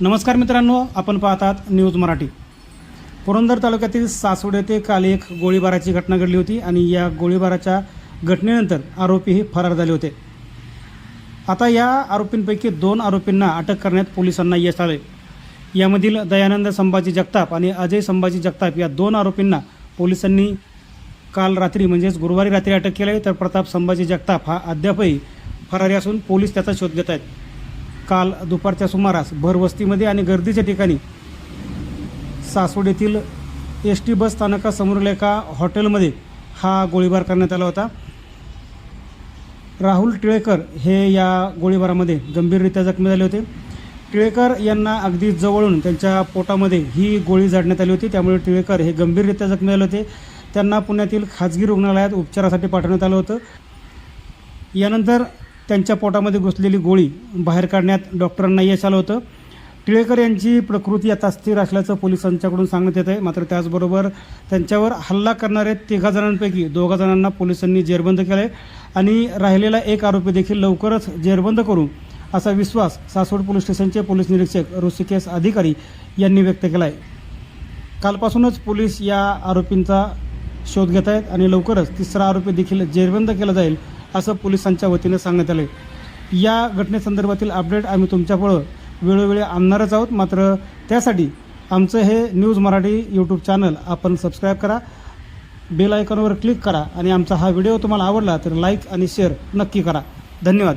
नमस्कार मित्रांनो आपण पाहतात न्यूज मराठी. पुरंदर तालुक्यातील सासवड येथे काल एक गोळीबाराची घटना घडली होती आणि या गोळीबाराच्या घटनेनंतर आरोपीही फरार झाले होते. आता या आरोपींपैकी दोन आरोपींना अटक करण्यात पोलिसांना यश आले यामधील दयानंद संभाजी जगताप आणि अजय संभाजी जगताप या दोन आरोपींना पोलिसांनी काल रात्री म्हणजेच गुरुवारी रात्री अटक केली आहे. तर प्रताप संभाजी जगताप हा अद्यापही फरारी असून पोलीस त्याचा शोध घेत आहेत. काल दुपारच्या सुमारास भरवस्तीमध्ये आणि गर्दीच्या ठिकाणी सासवड येथील एस टी बस स्थानकासमोरील एका हॉटेलमध्ये हा गोळीबार करण्यात आला होता. राहुल टिळेकर हे या गोळीबारामध्ये गंभीररित्या जखमी झाले होते. टिळेकर यांना अगदी जवळून त्यांच्या पोटामध्ये ही गोळी झाडण्यात आली होती. त्यामुळे टिळेकर हे गंभीररित्या जखमी झाले होते. त्यांना पुण्यातील खाजगी रुग्णालयात उपचारासाठी पाठवण्यात आलं होतं. यानंतर त्यांच्या पोटामध्ये घुसलेली गोळी बाहेर काढण्यात डॉक्टरांना यश आलं होतं. टिळेकर यांची प्रकृती आता स्थिर असल्याचं पोलिसांच्याकडून सांगण्यात येत आहे मात्र त्याचबरोबर त्यांच्यावर हल्ला करणारे तिघा जणांपैकी दोघा जणांना पोलिसांनी जेरबंद केलं आहे आणि राहिलेला एक आरोपी देखील लवकरच जेरबंद करू असा विश्वास सासवड पोलीस स्टेशनचे पोलीस निरीक्षक ऋषिकेश अधिकारी यांनी व्यक्त केला आहे कालपासूनच पोलीस या आरोपींचा शोध घेत आहेत आणि लवकरच तिसरा आरोपी देखील जेरबंद केला जाईल असं पोलिसांच्या वतीनं सांगण्यात आलं या घटनेसंदर्भातील अपडेट आम्ही तुमच्यापुढं वेळोवेळी आणणारच आहोत. मात्र त्यासाठी आमचं हे न्यूज मराठी यूट्यूब चॅनल आपण सबस्क्राईब करा बेल आयकॉनवर क्लिक करा आणि आमचा हा व्हिडिओ तुम्हाला आवडला तर लाईक आणि शेअर नक्की करा. धन्यवाद.